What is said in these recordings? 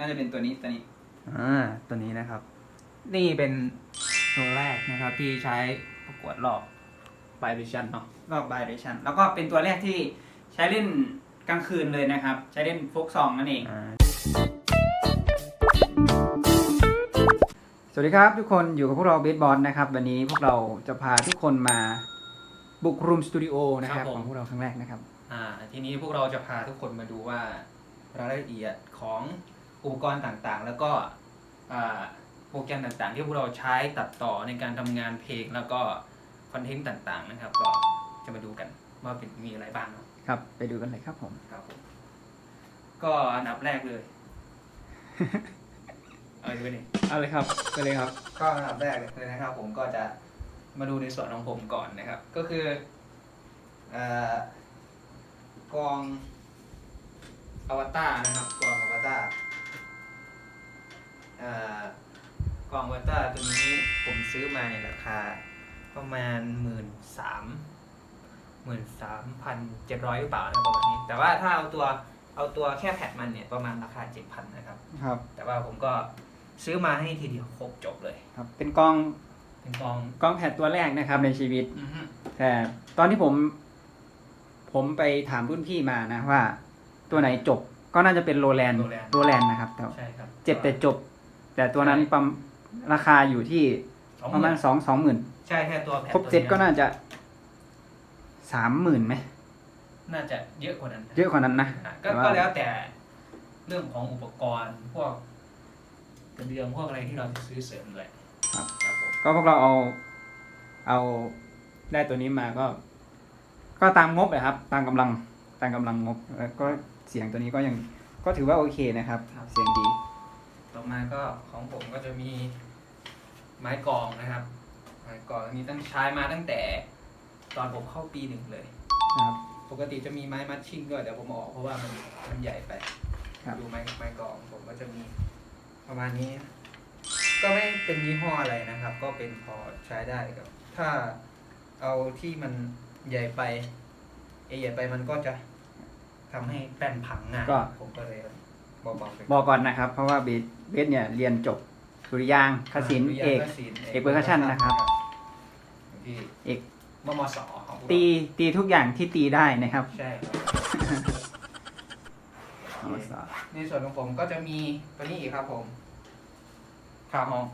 น่าจะเป็นตัวนี้ตัวนี้ อ่าตัวนี้นะครับ นี่เป็นตัวแรกนะครับที่ใช้ประกวดรอบไบเดชันเนาะรอบไบเดชันแล้วก็เป็นตัวแรกที่ใช้เล่นกลางคืนเลยนะครับ ใช้เล่นโฟกซองนั่นเอง อ่าสวัสดีครับทุกคนอยู่กับพวกเราเบสบอลนะครับ วันนี้พวกเราจะพาทุกคนมาบุกรูมสตูดิโอนะครับของพวกเราครั้งแรกนะครับ อ่า ทีนี้พวกเราจะพาทุกคนมาดูว่ารายละเอียดของ อุปกรณ์ต่างๆ แล้วก็อ่าโปรแกรมต่างๆ ที่พวกเราใช้ตัดต่อในการทำงานเพลงแล้วก็คอนเทนต์ต่างๆนะครับ ก็จะมาดูกันว่าเป็นมีอะไรบ้างเนาะครับ ไปดูกันเลยครับผม ครับผมก็อันดับแรกเลย เอาดูนี่เอาเลยครับไปเลยครับ ก็อันดับแรกเลยนะครับ ผมก็จะมาดูในส่วนของผมก่อนนะครับ ก็คือเอ่อกองอวตารนะครับกองอวตาร เอ่อกองอวตารตัวนี้ผมซื้อมาในราคาประมาณหมื่นสามหมื่นสามพันเจ็ดร้อยหรือเปล่านะครับประมาณนี้ แต่ว่าถ้าเอาตัวเอาตัวแค่แผ่นมันเนี่ยประมาณราคาเจ็ดพันนะครับ ครับ แต่ว่าผมก็ซื้อมาให้ทีเดียวครบจบเลย ครับ เป็นกล้องเป็นกองกล้องแพดตัวแรกนะครับในชีวิต อือฮึแต่ตอนที่ผม ผมไปถามรุ่นพี่มานะว่า ตัวไหนจบก็น่าจะเป็นโรแลนด์โรแลนด์นะครับแต่ใช่ครับ เจ็บแต่จบ แต่ตัวนั้นประมราคาอยู่ที่สองหประมามื่ณนสองสองหมื่นใช่แค่ตัวแผ่นครบตัวเจ็ดนี้ก็น่าจะสามหมื่นไหมน่าจะเยอะกว่านั้นเยอะกว่านั้นนะ อะก็แต่ว่า ก็แล้วแต่เรื่องของอุปกรณ์พวกกระเดื่องพวกอะไรที่เราจะซื้อเสริมเลยครับ ครับผมก็พวกเราเอา เอาได้ตัวนี้มาก็ ก็ตามงบเลยครับ ตามกำลังตามกำลังงบแล้วก็เสียงตัวนี้ก็ยังก็ถือว่าโอเคนะครับ เสียงดี ต่อมาก็ของผมก็จะมีไม้กลองนะครับ ไม้กลองอันนี้ตั้งใช้มาตั้งแต่ตอนผมเข้าปีหนึ่งเลย ครับ ปกติจะมีไม้มัดชิ่งด้วยแต่ผมเอาออกเพราะว่ามันมันใหญ่ไปครับ ดูไม้ไม้กลองผมก็จะมีประมาณนี้ ก็ไม่เป็นยี่ห้ออะไรนะครับ ก็เป็นพอใช้ได้ครับ ถ้าเอาที่มันใหญ่ไปเอใหญ่ไปมันก็จะทำให้แป้นพังง่ายก็ ผมก็เลย เบาๆไปบอกก่อนนะครับ เพราะว่าเบสเบสเนี่ยเรียนจบสุริยางคศิลป์เอก เอก percussion นะครับ ที่เอกมมสของพวกเราตีตีทุกอย่างที่ตีได้นะครับใช่ครับเอามาสอนในส่วนของผมก็จะมีตัวนี้อีกครับผมคาวฮอง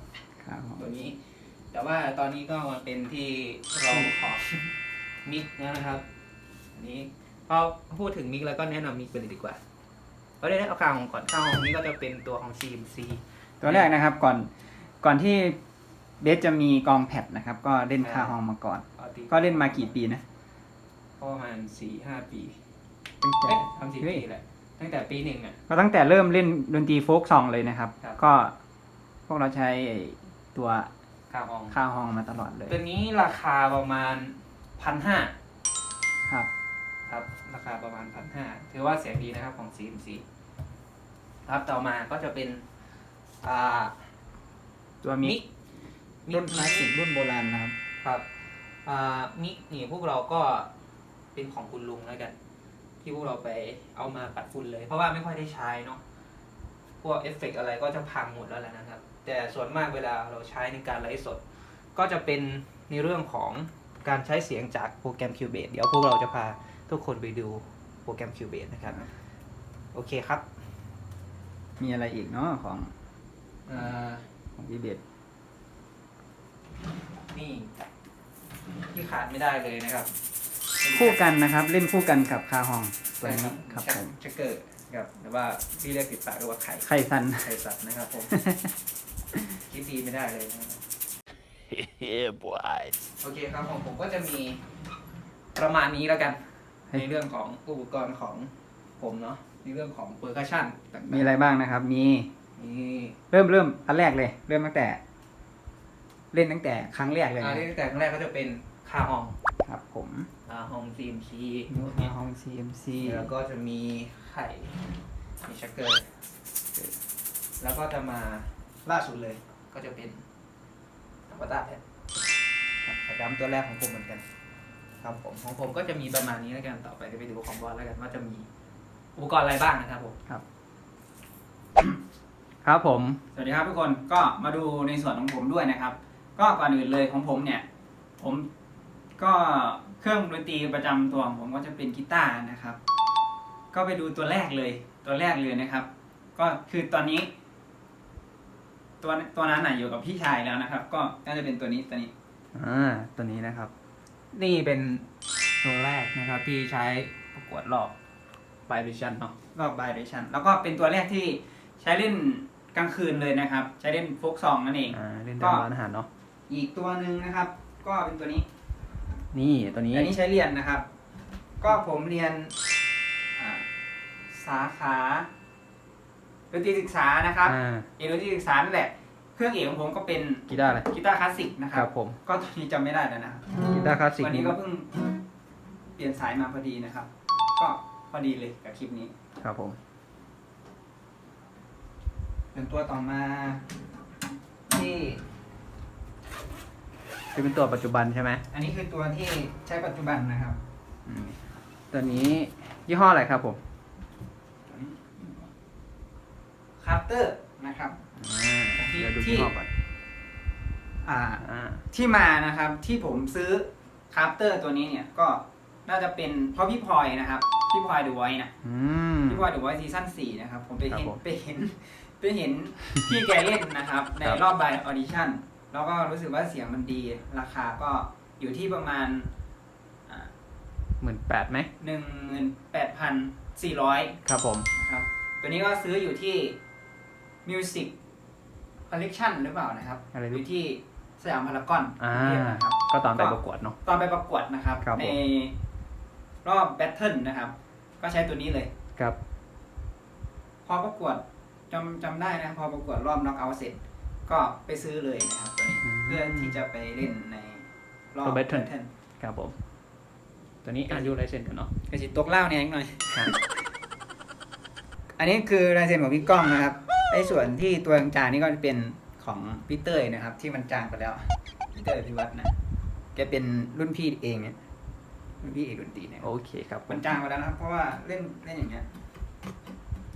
ครับผมตัวนี้ แต่ว่าตอนนี้ก็มาเป็นที่เราขอบมิกแล้วนะครับ อันนี้พอพูดถึงมิกแล้วก็แนะนำมิกไปเลยดีกว่า เอาได้เอาคาวฮองก่อนคาวฮองนี้ก็จะเป็นตัวของ CMC ตัวแรกนะครับก่อนก่อนที่เบสจะมีกองแพดนะครับ ก็เล่นคาฮองมาก่อนปกติก็เล่นมากี่ปีนะก็ประมาณสี่ห้าปีตั้งแต่เอ้ยทำสี่เฮ้ยปีแหละตั้งแต่ปีหนึ่งอะ ก็ตั้งแต่เริ่มเล่นดนตรีโฟกซองเลยนะครับ ครับ ก็พวกเราใช้ไอ้ตัวคาวฮองคาฮองมาตลอดเลยตัวนี้ราคาประมาณพันห้าครับ ครับ ราคาประมาณพันห้าถือว่าเสียงดีนะครับของ CMC ครับต่อมาก็จะเป็นอ่าตัวมิมิกกรุ่นคลาสสิกรุ่นโบราณนะครับ ครับอ่ามิกนี่พวกเราก็เป็นของคุณลุงแล้วกัน ที่พวกเราไปเอามาปัดฝุ่นเลย เพราะว่าไม่ค่อยได้ใช้เนาะพวกเอฟเฟกต์อะไรก็จะพังหมดแล้วแหละนะครับ แต่ส่วนมากเวลาเราใช้ในการไลฟ์สด ก็จะเป็นในเรื่องของการใช้เสียงจากโปรแกรม Cubase เดี๋ยวพวกเราจะพาทุกคนไปดูโปรแกรม Cubase นะครับ โอเคครับ มีอะไรอีกเนาะของอ่าของพี่เบสนี่ ที่ขาดไม่ได้เลยนะครับคู่กันนะครับ เล่นคู่กันกับคาฮองตัวนี้ครับผมชักเกอร์ครับหรือว่าที่เรียกติดปากเรียกว่าไข่ไข่ซันไข่สัตว์นะครับผมคิดดีไม่ได้เลยนะครับ yeah, boy. โอเคครับผมผมก็จะมีประมาณนี้แล้วกัน ในเรื่องของอุปกรณ์ของผมเนาะ ในเรื่องของเปอร์คัชชั่นต่างๆมีอะไรบ้างนะครับ มีนี่เริ่มเริ่มอันแรกเลย เริ่มตั้งแต่ เล่นตั้งแต่ครั้งแรกเลยอันนะนี้แต่ครั้งแรกก็จะเป็นคาฮองครับ ผมคาฮอง CMC คาฮอง CMC แล้วก็จะมีไข่ มีชักเกอร์แล้วก็จะมาล่าสุดเลย ก็จะเป็นธรรมดาแพทไข่ดำตัวแรกของผมเหมือนกัน ครับผมของผมก็จะมีประมาณนี้แล้วกันต่อไปจะไปดูของบอสแล้วกันว่าจะมี อุปกรณ์อะไรบ้างนะครับผมครับครับผม สวัสดีครับทุกคนก็มาดูในส่วนของผมด้วยนะครับ ก็ก่อนอื่นเลยของผมเนี่ย ผมก็เครื่องดนตรีประจำตัวของผมก็จะเป็นกีตาร์นะครับ ก็ไปดูตัวแรกเลย ตัวแรกเลยนะครับ ก็คือตอนนี้ ตัวตัวนั้นน่ะอยู่กับพี่ชายแล้วนะครับ ก็น่าจะเป็นตัวนี้ตัวนี้ อ่า ตัวนี้นะครับ นี่เป็นตัวแรกนะครับที่ใช้ประกวดรอบ ไบเดชันเนาะรอบไบเดชันแล้วก็เป็นตัวแรกที่ใช้เล่นกลางคืนเลยนะครับ ใช้เล่นโฟกซองนั่นเอง อ่าเล่นก็ตามร้านอาหารเนาะอีกตัวหนึ่งนะครับ ก็เป็นตัวนี้ นี่ตัวนี้อันนี้ใช้เรียนนะครับ ก็ผมเรียนอ่าสาขาดนตรีศึกษานะครับอ่าเอกดนตรีศึกษานั่นแหละ เครื่องเอกของผมก็เป็นกีตาร์อะไรกีตาร์คลาสสิกนะคครัรับ บผมก็ตอนนี้จำไม่ได้แล้วนะครับกีตาร์คลาสสิกวันนี้ก็เพิ่งเปลี่ยนสายมาพอดีนะครับ ก็ พอดีเลยกับคลิปนี้ ครับผมเป็นตัวต่อมา ที่ที่เป็นตัวปัจจุบันใช่ไหมอันนี้คือตัวที่ใช้ปัจจุบันนะครับ อืมตัวนี้ยี่ห้ออะไรครับผมคาร์เตอร์นะครับ อ่าที่ เดี๋ยวดูที่ยี่ห้อก่อนอ่า อ่าที่มานะครับที่ผมซื้อคาร์เตอร์ตัวนี้เนี่ยก็น่าจะเป็นเพราะพี่พลอยนะครับ พี่พลอยดูไว้นะอืม พี่พลอยดูไว้ซีซั่นสี่นะครับ ผมไปเห็นครับผม ไปเห็นไปเห็นพี่แกเล่นนะครับ ในครับรอบ by audition แล้วก็รู้สึกว่าเสียงมันดี ราคาก็อยู่ที่ประมาณหมื่นแปดไหมหนึ่งหมื่นแปดพันสี่ร้อยครับผม นะครับ ตัวนี้ก็ซื้ออยู่ที่ Music Collection หรือเปล่านะครับอะไรอรู้ยู่ที่สยามพารากอนอ่า กรุงเทพนะครับ ก็ตอนไปประกวดเนาะ ตอนไปประกวดนะครับ ครับผม ใน รอบแบทเทิลนะครับ ก็ใช้ตัวนี้เลย ครับ พอประกวดจำจำได้นะพอประกวดรอบน็อกเอาท์เสร็จ ก็ไปซื้อเลยนะครับตัวนี้อืมเพื่อที่จะไปเล่นในรอบรอบ Battle Battle ครับผม ตัวนี้อายุไรเซนกันเนาะกระสิตกเล่าเนี่ยนิดหน่อย ครับ อันนี้คือลายเซ็นของพี่ก้องนะครับไอ้ส่วนที่ตัวจางๆนี่ก็จะเป็นของพี่เต้ยนะครับ ที่มันจางไปแล้วพี่เต้ยพิวัฒน์นะแกเป็นรุ่นพี่เองเนี่ย รุ่นพี่เอกดนตรีเนี่ยโอเคครับผมันมจางไปแล้วนะครับ เพราะว่าเล่นเล่นอย่างเงี้ย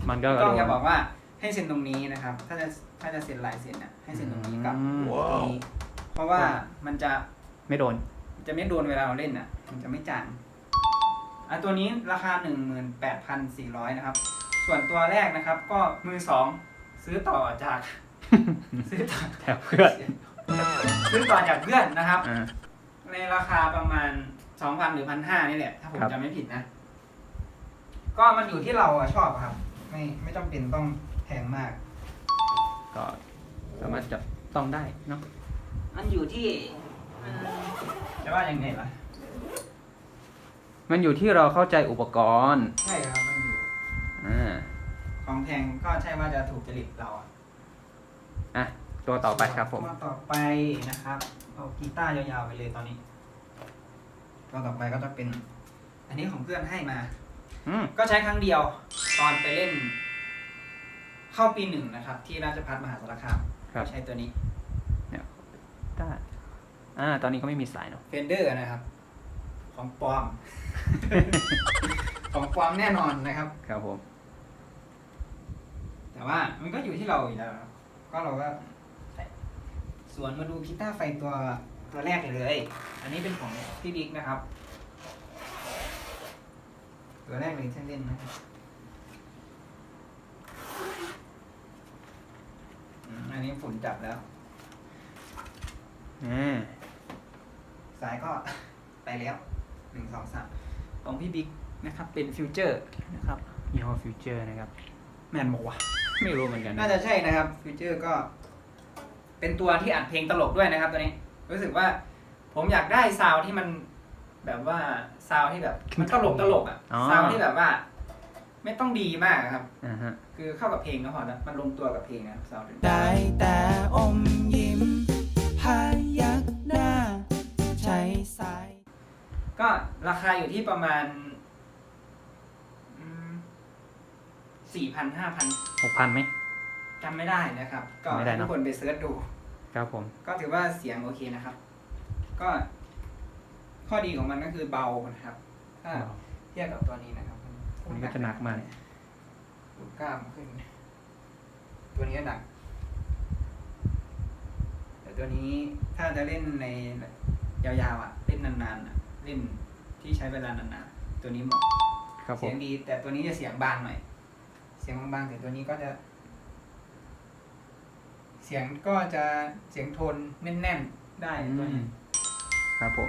มันก็พี่ก้องโดจะนบอกว่าให้เซ็นตรงนี้นะครับ ถ้าจะถ้าจะเซ็นลายเซ็นน่ะให้เซ็นตรงนี้กับ อืมตรงนี้เพราะว่ามันจะไม่โดน จะไม่โดนเวลาเราเล่นอะ มันจะไม่จางอะตัวนี้ราคา 18,400 นะครับ ส่วนตัวแรกนะครับ ก็มือสองซื้อต่อจาก ซื้อต่อแถวเพื่อน ซื้อต่อจากเพื่อนนะครับ อ่าในราคาประมาณ 2,000หรือ1,500นี่แหละถ้าผมครับ จำไม่ผิดนะ ก็มันอยู่ที่เราอะชอบอะครับ ไม่ไม่จำเป็นต้องแพงมาก ก็สามารถจับต้องได้เนาะมันอยู่ที่อืมจะว่ายังไงล่ะ มันอยู่ที่เราเข้าใจอุปกรณ์ใช่ครับมันอยู่อ่าของแพงก็ใช่ว่าจะถูกจริตเราอะอะตัวต่อไปครับผม ตัวต่อไปนะครับเอากีตาร์ยาวๆไปเลยตอนนี้ ตัวต่อไปก็จะเป็น อันนี้ของเพื่อนให้มา อืมก็ใช้ครั้งเดียวตอนไปเล่น เข้าปีหนึ่งนะครับ ที่ราชพัฒมหาสารคามครับใช้ตัวนี้ได้อ่า ตอนนี้ก็ไม่มีสายเนาะ เฟนเดอร์นะครับ ของปลอม ของปลอมแน่นอนนะครับ ครับผม แต่ว่ามันก็อยู่ที่เราอยู่แล้วครับก็เราก็ใส่ส่วนมาดูกีตาร์ไฟตัว ตัวแรกเลย อันนี้เป็นของพี่บิ๊กนะครับ ตัวแรกเลยที่เล่นนะครับอืมอันนี้ฝุ่นจับแล้วอ่าสายก็ไปแล้วหนึ่งสองสามของพี่บิ๊กนะครับ เป็นฟิวเจอร์นะครับ ยี่ห้อฟิวเจอร์นะครับ แมนบอกว่า ไม่รู้เหมือนกันน่าจะใช่นะครับ ฟิวเจอร์ก็ เป็นตัวที่อัดเพลงตลกด้วยนะครับตัวนี้ รู้สึกว่า ผมอยากได้ซาวด์ที่มันแบบว่าซาวด์ที่แบบมันตลกตลกอะซาวด์ที่แบบว่า ไม่ต้องดีมากอะครับ อ่าฮะ คือเข้ากับเพลงก็พอแล้วมันลงตัวกับเพลงนะครับซาวด์ได้แต่อมยิ้มพายักหน้า ใช้สาย ก็ราคาอยู่ที่ประมาณสี่พันห้าพันหกพันไหม จำไม่ได้นะครับ ก็ไม่ได้ให้เนทุอะ กคนไปเสิร์ชดู ครับผม ก็ถือว่าเสียงโอเคนะครับ ก็ ข้อดีของมันก็คือเบานะครับ ถ้าเทียบกับตัวนี้นะครับอันนี้ก็จะหนักมากดูดกล้ามขึ้น ตัวนี้หนัก แต่ตัวนี้ถ้าจะเล่นในยาวๆอะ เล่นนานๆอะ เล่นที่ใช้เวลานานๆตัวนี้เหมาะครับผเสียมงดี แต่ตัวนี้จะเสียงบางหน่อย เสียงบางๆแต่ตัวนี้ก็จะเสียงก็จะเสียงโทนแน่นๆได้ตัวนี้ครับผม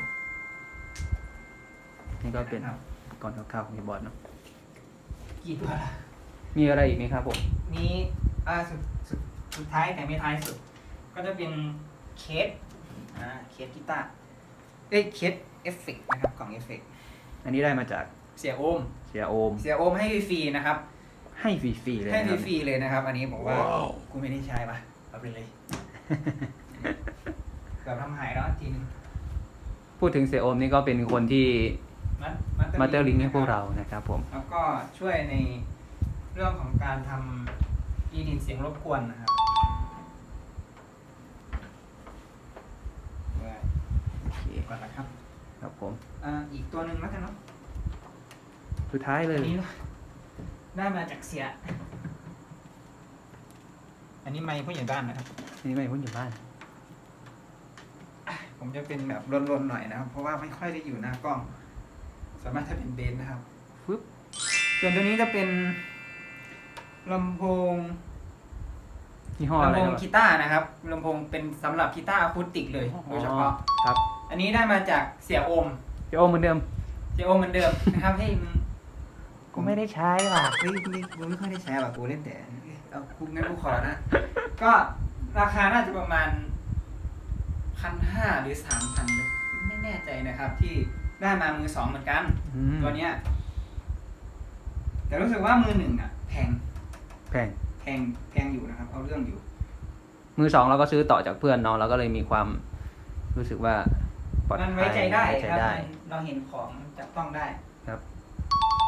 นี่ก็เป็นครับก่อนคร่าวๆของคีย์บอร์ดเนาะกี่ตัวละมีอะไรอีกไหมครับผมนี้อ่าสุดสุดสุดท้ายแต่ไม่ท้ายสุด ก็จะเป็นเคสอ่าเคสกีตาร์เอ้ยเคสเอฟเฟกต์นะครับกล่องเอฟเฟกต์อันนี้ได้มาจากเสียโอม เสียโอม เสียโอมให้ฟรีๆนะครับ ให้ฟรีๆเลยให้นะครับฟรีๆเลยนะครับ อันนี้บอกว่าว้าวกูไม่ได้ใช้ปะเอา ไปเลย เกือบทำหายแล้วทีนึงพูดถึงเสียโอมนี่ก็เป็นคนที่มัดมาเตอร์ลิงให้พวกนะคเราบนะครับผม แล้วก็ช่วยในเรื่องของการทำอีดิทเสียงรบกวนนะครับไว้โอเคก่อนนะครับ ครับผมอ่าอีกตัวหนึ่งแล้วกันเนาะสุดท้ายเลยอันนี้ได้มาจากเสียอั นนี้ไม่ผู้ใหญ่บ้านนะครับ นี่ไม่พ้นอยู่บ้าน ผมจะเป็นแบบรนๆหน่อยนะครับ เพราะว่าไม่ค่อยได้อยู่หน้ากล้องส่วนมากจะเป็นเบสนะครับฟึบส่วนตัวนี้จะเป็นลำโพงยี่ห้ออะไรลำโพงนะกีตาร์นะครับลำโพงเป็นสำหรับกีตาร์อะคูสติกเลยโดยเฉพาะ ครับอันนี้ได้มาจากเสียโอมเสียโอมเหมือนเดิม เสียโอมเหมือนเดิมนะครับให้มึงกูไม่ได้ใช้ว่ะ เฮ้ยกูกูไม่ค่อยได้ใช้ว่ะกูเล่นแต่ เอากูงั้นกูขอนะ ก็ราคาน่าจะประมาณพันห้าหรือสามพันไม่แน่ใจนะครับ ที่ได้มามือสองเหมือนกันอืมตัวเนี้ย แต่รู้สึกว่ามือหนึ่งอะ แพง แพง แพงแพงอยู่นะครับ เอาเรื่องอยู่ มือสองเราก็ซื้อต่อจากเพื่อนเนาะเราก็เลยมีความรู้สึกว่าปลอดภัมัยนไว้ใจได้ว้ใจครับได้มันเราเห็นของจับต้องได้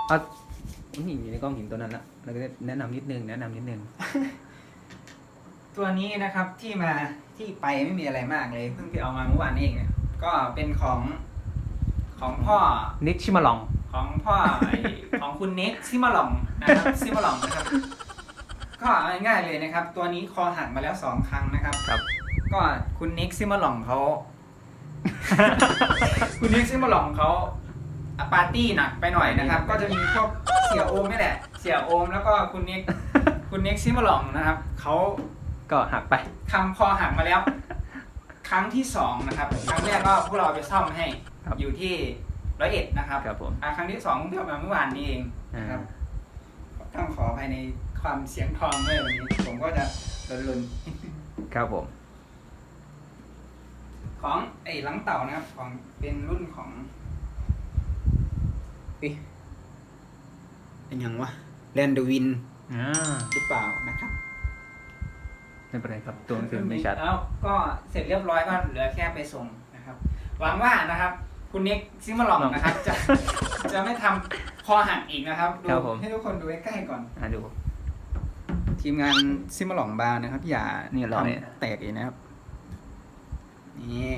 เอา นี่อยู่ในกล้องหินตัวนั้นละเราก็แนะนำนิดนึงแนะนำนิดนึง ตัวนี้นะครับที่มาที่ไปไม่มีอะไรมากเลยเพิ่งไปเอามาเมื่อวานนี้เองเนี่ยก็เป็นของของพ่อนิกชิมาลอง ของพ่อไอ้ของคุณเน็กซิมาลองนะครับซิมาลองนะครับ ก็เอาง่ายๆเลยนะครับ ตัวนี้คอหักมาแล้วสองครั้งนะครับ ครับ ก็คุณเน็กซิมาลองเขา คุณเน็กซิมาลองเขาอะ ปาร์ตี้หนักไปหน่อยนะครับ ก็จะมีพวกเสียโอมนี่แหละ เสียโอมแล้วก็คุณเน็กคุณเน็กซิมาลองนะครับเขาก็หักไปทำคอหักมาแล้ว ครั้งที่สองนะครับ ครั้งแรกก็พวกเราไปซ่อมให้ครับอยู่ที่ร้อยเอ็ดนะครับครับผม อะครั้งที่สองเพิ่งเอามาเมื่อวานนี้เองนะครับ ต้องขอภายในความเสียงทองด้วยวันนี้ผมก็จะลุนครับผม ๆของไอ้หลังเต่านะครับ ของเป็นรุ่นของ อิเป็นยังวะแลนด์วินอ่าหรือเปล่านะครับไม่เป็นไรครับตัวหนังสือไม่ชัดแล้วก็เสร็จเรียบร้อยก็เหลือแค่ไปส่งนะครับ หวังว่านะครับ คุณเน็กซิมาลองนะครับ จะจะไม่ทำคอหักอีกนะครับดูครับผม ให้ทุกคนดูใกล้ๆก่อน อ่าดู ทีมงานซิมาลองบาร์นะครับ อย่านี่ร้อย ทำแตกอีกนะครับ นี่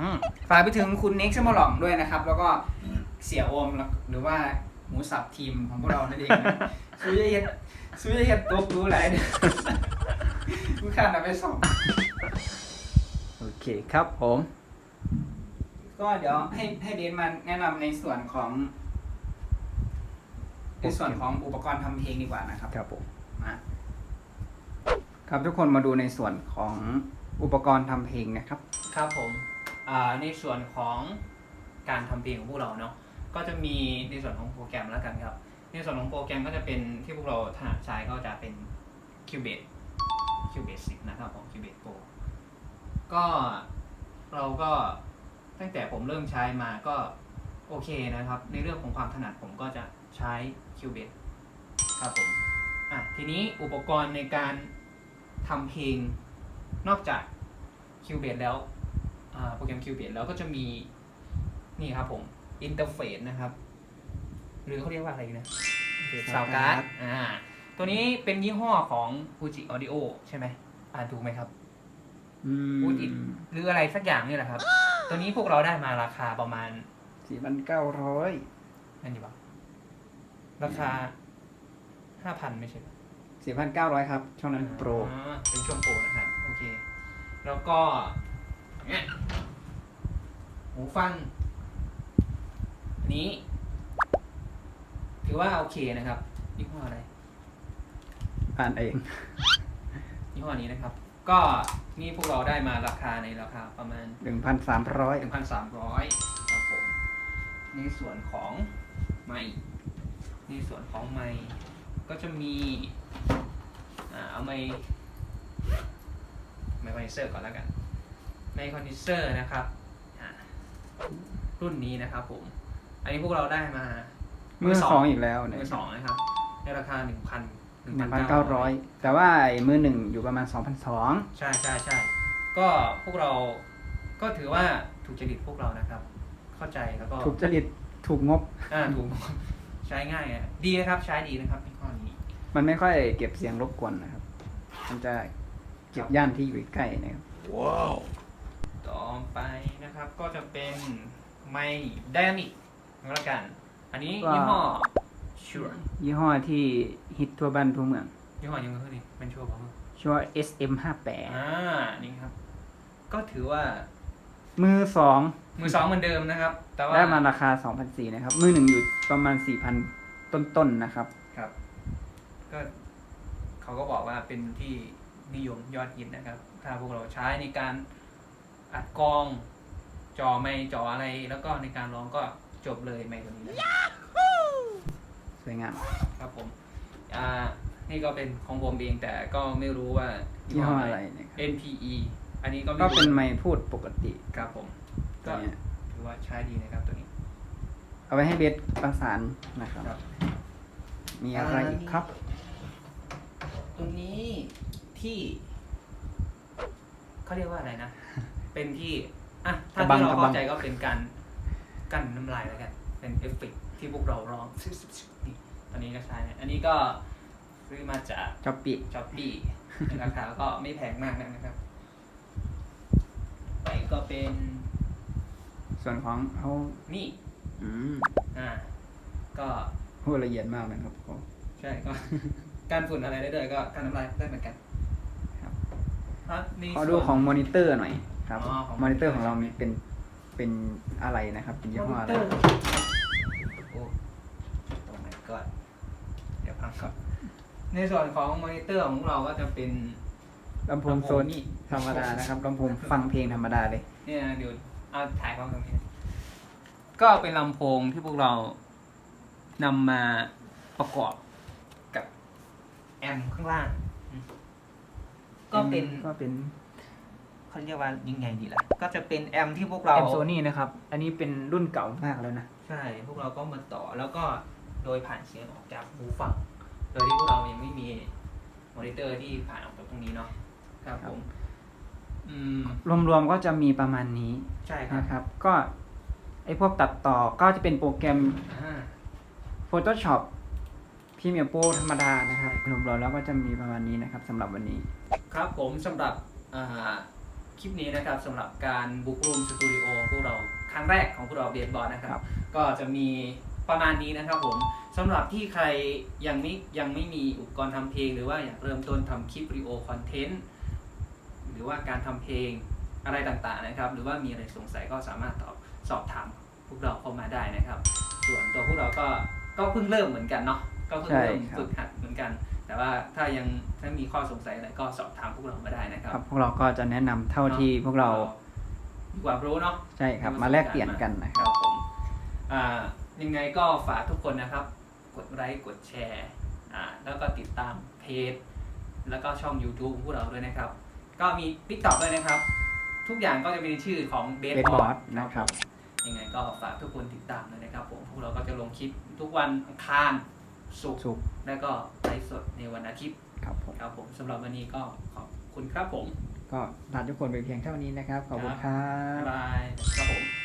อืมฝากไปถึงคุณเน็กซิมาลองด้วยนะครับ แล้วก็ เสียโอมหรือว่าหมูสับทีมของพวกเรานั่นเองนะซื้อเย็ดซื้อเย็ดตกรู้หลายเนี่ยลูกค้าเอาไปส่งโอเคครับผม ก็เดี๋ยวให้ให้เดนมาแนะนำในส่วนของ ในส่วนของอุปกรณ์ทำเพลงดีกว่านะครับ ครับผม มาครับทุกคนมาดูในส่วนของอุปกรณ์ทำเพลงนะครับ ครับผมอ่าในส่วนของการทำเพลงของพวกเราเนาะ ก็จะมีในส่วนของโปรแกรมแล้วกันครับ ในส่วนของโปรแกรมก็จะเป็นที่พวกเราถนัดใช้ก็จะเป็น Cubase Cubase 10 นะครับของ Cubase Pro ก็เราก็ตั้งแต่ผมเริ่มใช้มาก็โอเคนะครับ ในเรื่องของความถนัดผมก็จะใช้ Cubase ครับผมอะทีนี้อุปกรณ์ในการทำเพลงนอกจาก Cubase แล้วโปรแกรม Cubase แล้วก็จะมีนี่ครับผม อินเทอร์เฟซนะครับ หรือเขาเรียกว่าอะไรนะ Sound ซาวการ์ด card อ่า ตัวนี้เป็นยี่ห้อของ Fuji Audio ใช่ไหมอ่านถูกไหมครับอืมพูดอินหรืออะไรสักอย่างนี่แหละครับ ตัวนี้พวกเราได้มาราคาประมาณสี่พันเก้าร้อยนั่นดีป่ะราคาห้าพันไม่ใช่เหรอ4,900ครับ ช่วงนั้นโปรอ๋อเป็นช่วงโปรนะครับ โอเค แล้วก็เนี่ยหูฟังอั นนี้ ถือว่าโอเคนะครับยี่ห้ออะไรอ่านเองยี่ห้อนี้นะครับ ก็นี่พวกเราได้มาราคาในราคาประมาณ1,300 1,300ครับผมในส่วนของไม้ในส่วนของไม้ก็จะมีอ่าเอาไม้ไม้คอนดิเซอร์ก่อนแล้วกันไม้คอนดิเซอร์นะครับอ่ารุ่นนี้นะครับผม อันนี้พวกเราได้มามือสองอีกแล้วมืเนี่ยอสองนะครับ ในราคา1,000 1,900แต่ว่าไอ้มือหนึ่งอยู่ประมาณ2,200ใช่ใช่ใช่ก็พวกเราก็ถือว่าถูกจริตพวกเรานะครับ เข้าใจแล้วก็ถูกจริตถูกงบอ่าถูกใช้ง่ายอะดีนะครับ ใช้ดีนะครับในข้อนี้ มันไม่ค่อยเก็บเสียงรบกวนนะครับ มันจะเก็บย่านที่อยู่ใกล้ๆนะครับ Wow. ต่อไปนะครับก็จะเป็นไมไดนามิก แล้วกัน อันนี้ว่ายี่ห้อชัวยี่ห้อที่ฮิตทั่วบ้านทั่วเมืองยี่ห้อยังไงคือนี่เป็นชัวร์ป่ะชื่อว่า SM58 อ่า นี่ครับ ก็ถือว่ามือสองมือสองเหมือนเดิมนะครับ แต่ว่า ได้มาราคา2,400นะครับ มือหนึ่งอยู่ประมาณ 4,000 ต้นๆนะครับ ครับ ก็เขาก็บอกว่าเป็นที่นิยมยอดฮิตนะครับ ถ้าพวกเราใช้ในการอัดกล้องจอไม่จออะไร แล้วก็ในการร้องก็ จบเลยไม่ตัวนี้นะสวยงาม ครับผมอ่านี่ก็เป็นของผมเองแต่ก็ไม่รู้ว่ายี่ห้ออะไรเนะครับ NPE อันนี้ก็ไม่ก็รู้เป็นไมค์พูดปกติครับผม ก็ตัวเนี้ยถือว่าใช้ดีนะครับตัวนี้เอาไว้ให้เบสประสานนะครับ ครับ มีอะไรอีกครับ ตรงนี้ที่เขาเรียกว่าอะไรนะ เป็นที่อะถ้ากระบังที่เรากระบัเข้างใจก็เป็นการ กั้นน้ำลายแล้วกัน เป็นเอฟเฟกต์ที่พวกเราร้องนี่ตอนนี้ก็ใช้นะอันนี้ก็ซื้อมาจากจอปปี้ช้อปปี้ราคาก็ไม่แพงมากนักนะครับ ไปก็เป็นส่วนของเขานี่ อืมอ่า ก็พูดละเอียดมากนะครับผมใช่ก็ การฝุ่นอะไรได้ด้วยก็การน้ำลายได้เหมือนกัน ครับ ครับในขอดูส่วน ของมอนิเตอร์หน่อยครับ อ๋อของมอนิเตอร์ ของเรามีเป็น เป็นอะไรนะครับ เป็นยี่ห้ออะไร โอ้โอ้ my god เดี๋ยวพังก่อนในส่วนของมอนิเตอร์ของเราก็จะเป็น ลำโพงโซนี่ธรรมดานะครับ ลำโพงฟังเพลงธรรมดาเลย เนี่ยเดี๋ยวเอาถ่ายความตรงนี้ ก็เป็นลำโพงที่พวกเรานำมาประกอบกับแอมป์ข้างล่างอืมก็เป็นก็เป็น เขาเรียกว่ายังไงดีล่ะ ก็จะเป็นแอมป์ที่พวกเราเอ็มโซนี่นะครับ อันนี้เป็นรุ่นเก่ามากแล้วนะ ใช่ พวกเราก็มาต่อแล้วก็โดยผ่านเสียงออกจากหูฟัง โดยที่พวกเรายังไม่มีมอนิเตอร์ที่ผ่านออกจากตรงนี้เนาะ ครับผม อืม รวมๆก็จะมีประมาณนี้ใช่ครับนะครับ ก็ไอพวกตัดต่อก็จะเป็นโปรแกรม อ่า Photoshop Premiere Pro ธรรมดานะครับรวมๆแล้วก็จะมีประมาณนี้นะครับสำหรับวันนี้ ครับผมสำหรับอ่า คลิปนี้นะครับสำหรับการบุกรุมสตูดิโอพวกเราครั้งแรกของพวกเราเบียดบอลนะครับครับ ก็จะมีประมาณนี้นะครับผมสำหรับที่ใครยังไม่ยังไม่มีอุปกรณ์ทำเพลง หรือว่าอยากเริ่มต้นทำคลิปวิดีโอคอนเทนต์หรือว่าการทำเพลงอะไรต่างๆนะครับ หรือว่ามีอะไรสงสัยก็สามารถตอบสอบถามพวกเราเข้ามาได้นะครับ ส่วนตัวพวกเราก็ก็เพิ่งเริ่มเหมือนกันเนาะก็เพิ่งเริ่มใช่ครับ ฝึกหัดเหมือนกัน แต่ว่าถ้ายังถ้ามีข้อสงสัยอะไรก็สอบถามพวกเรามาได้นะคครัรับ บ พวกเราก็จะแนะนำเท่าที่พวกเรามีความรู้เนาะ ใช่ครับมาแลกเปลี่ยนกันนะคครัรับบผมอ่ายังไงก็ฝากทุกคนนะครับ กดไลค์กดแชร์อ่าแล้วก็ติดตามเพจ แล้วก็ช่อง YouTube ของพวกเราด้วยนะครับ ก็มี TikTok ด้วยนะครับ ทุกอย่างก็จะมีชื่อของเบส Best บอ Boss สนะครับ ยังไงก็ฝากทุกคนติดตามเลยนะครับผมพวกเราก็จะลงคลิปทุกวันอังคาร ศุกร์สุขแล้วก็ไลฟ์สดในวันอาทิตย์ครับผมครับผมสำหรับวันนี้ก็ขอบคุณครับผมก็ลาทุกคนไปเพียงเท่านี้นะครับ ขอบคุณครับ๊ายบบายครับผม